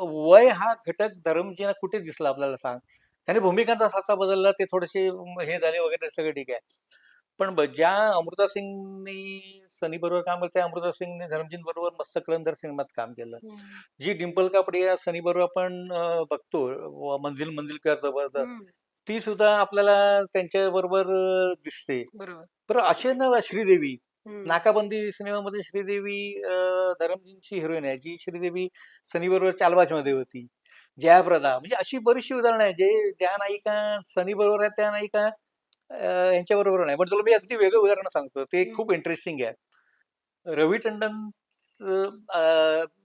वय हा घटक धर्मजीना कुठे दिसला आपल्याला सांग त्याने भूमिकांचा साचा बदलला ते थोडेसे हे झाले वगैरे सगळं ठीक आहे पण ज्या अमृता सिंगनी सनी बरोबर काम केलं त्या अमृता सिंगने धर्मजीन बरोबर मस्त कलंदर सिनेमात काम केलं. जी डिंपल कापडी या सनी बरोबर आपण बघतो मंजिल मंजिल कर जबरदस्त. ती सुद्धा आपल्याला त्यांच्या बरोबर दिसते बरोबर बरं असे ना श्रीदेवी. नाकाबंदी सिनेमामध्ये श्रीदेवी धरमजींची हिरोईन आहे जी श्रीदेवी सनी बरोबर चालबाजमध्ये होती. जयाप्रदा म्हणजे अशी बरीचशी उदाहरणं आहेत जे ज्या नायिका सनी बरोबर आहेत त्या नायिका यांच्या बरोबर नाही. पण तुला मी अगदी वेगळं उदाहरण सांगतो. ते. खूप इंटरेस्टिंग आहे. रवी टंडन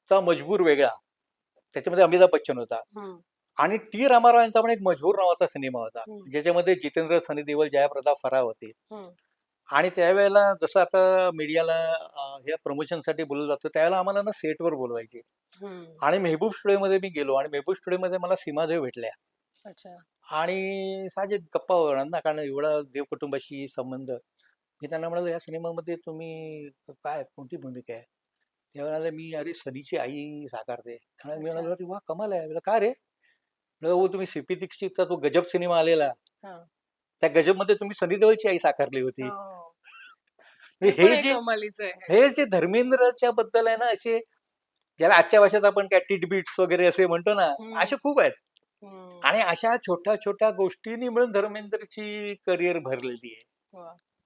चा मजबूर वेगळा. त्याच्यामध्ये अमिताभ बच्चन होता. आणि टी रामाराव यांचा पण एक मजबूर नावाचा सिनेमा होता. ज्याच्यामध्ये जितेंद्र सनी देवल जयाप्रदा फराह होते. आणि त्यावेळेला जसं आता मीडियाला ह्या प्रमोशनसाठी बोललं जातं त्यावेळेला आम्हाला ना सेटवर बोलवायचे. आणि मेहबूब स्टुडिओमध्ये मी गेलो आणि मेहबूब स्टुडिओमध्ये मला सीमादेव भेटल्या. आणि साहजिक गप्पा होणार ना कारण एवढा देव कुटुंबाशी संबंध. मी त्यांना म्हणालो या सिनेमामध्ये तुम्ही काय कोणती भूमिका आहे? ते म्हणाले मी अरे सनीची आई साकारते. त्यामुळे मी. म्हणालो अरे वा कमाल आहे. म्हटलं, का रे? हो तुम्ही सीपी दीक्षितचा तो गजब सिनेमा आलेला. त्या गजबमध्ये तुम्ही सनी देओलची आई साकारली होती हो. हे जे हे जे धर्मेंद्रच्या बद्दल आहे ना असे ज्याला आजच्या भाषेत आपण काय टिटबिट्स वगैरे असे म्हणतो ना. असे खूप आहेत. आणि अशा छोट्या छोट्या गोष्टींनी मिळून धर्मेंद्रची करिअर भरलेली आहे.